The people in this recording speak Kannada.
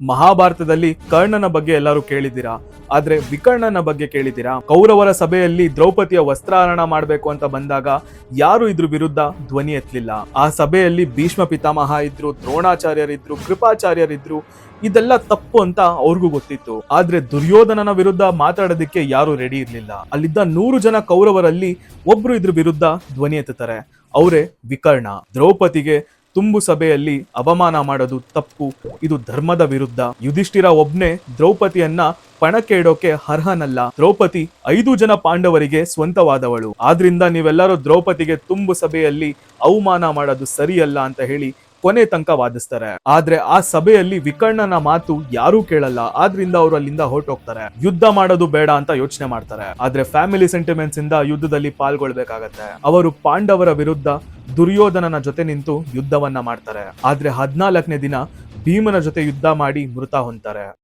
ಮಹಾಭಾರತದಲ್ಲಿ ಕರ್ಣನ ಬಗ್ಗೆ ಎಲ್ಲರೂ ಕೇಳಿದ್ದೀರಾ? ಆದ್ರೆ ವಿಕರ್ಣನ ಬಗ್ಗೆ ಕೇಳಿದ್ದೀರಾ? ಕೌರವರ ಸಭೆಯಲ್ಲಿ ದ್ರೌಪದಿಯ ವಸ್ತ್ರಾರಣ ಮಾಡಬೇಕು ಅಂತ ಬಂದಾಗ ಯಾರು ಇದ್ರ ವಿರುದ್ಧ ಧ್ವನಿ ಎತ್ತಲಿಲ್ಲ. ಆ ಸಭೆಯಲ್ಲಿ ಭೀಷ್ಮ ಪಿತಾಮಹ ಇದ್ರು, ದ್ರೋಣಾಚಾರ್ಯರಿದ್ರು, ಕೃಪಾಚಾರ್ಯರಿದ್ರು, ಇದೆಲ್ಲ ತಪ್ಪು ಅಂತ ಅವ್ರಿಗೂ ಗೊತ್ತಿತ್ತು. ಆದ್ರೆ ದುರ್ಯೋಧನನ ವಿರುದ್ಧ ಮಾತಾಡೋದಕ್ಕೆ ಯಾರು ರೆಡಿ ಇರ್ಲಿಲ್ಲ. ಅಲ್ಲಿದ್ದ ನೂರು ಜನ ಕೌರವರಲ್ಲಿ ಒಬ್ರು ಇದ್ರ ವಿರುದ್ಧ ಧ್ವನಿ ಎತ್ತುತ್ತಾರೆ. ಅವರೇ ವಿಕರ್ಣ. ದ್ರೌಪದಿಗೆ ತುಂಬು ಸಭೆಯಲ್ಲಿ ಅವಮಾನ ಮಾಡೋದು ತಪ್ಪು. ಇದು ಧರ್ಮದ ವಿರುದ್ಧ. ಯುಧಿಷ್ಠಿರ ಒಬ್ನೇ ದ್ರೌಪದಿಯನ್ನ ಪಣಕ್ಕೆ ಇಡೋಕೆ ಅರ್ಹನಲ್ಲ. ದ್ರೌಪದಿ ಐದು ಜನ ಪಾಂಡವರಿಗೆ ಸ್ವಂತವಾದವಳು. ಆದ್ರಿಂದ ನೀವೆಲ್ಲರೂ ದ್ರೌಪದಿಗೆ ತುಂಬು ಸಭೆಯಲ್ಲಿ ಅವಮಾನ ಮಾಡೋದು ಸರಿಯಲ್ಲ ಅಂತ ಹೇಳಿ ಕೊನೆ ತನಕ ವಾದಿಸ್ತಾರೆ. ಆದ್ರೆ ಆ ಸಭೆಯಲ್ಲಿ ವಿಕರ್ಣನ ಮಾತು ಯಾರೂ ಕೇಳಲ್ಲ. ಆದ್ರಿಂದ ಅವರು ಅಲ್ಲಿಂದ ಹೊರಟೋಗ್ತಾರೆ. ಯುದ್ಧ ಮಾಡೋದು ಬೇಡ ಅಂತ ಯೋಚನೆ ಮಾಡ್ತಾರೆ. ಆದ್ರೆ ಫ್ಯಾಮಿಲಿ ಸೆಂಟಿಮೆಂಟ್ಸ್ ಇಂದ ಯುದ್ಧದಲ್ಲಿ ಪಾಲ್ಗೊಳ್ಬೇಕಾಗತ್ತೆ. ಅವರು ಪಾಂಡವರ ವಿರುದ್ಧ ದುರ್ಯೋಧನನ ಜೊತೆ ನಿಂತು ಯುದ್ಧವನ್ನ ಮಾಡ್ತಾರೆ. ಆದ್ರೆ ಹದಿನಾಲ್ಕನೇ ದಿನ ಭೀಮನ ಜೊತೆ ಯುದ್ಧ ಮಾಡಿ ಮೃತ ಹೊಂತಾರೆ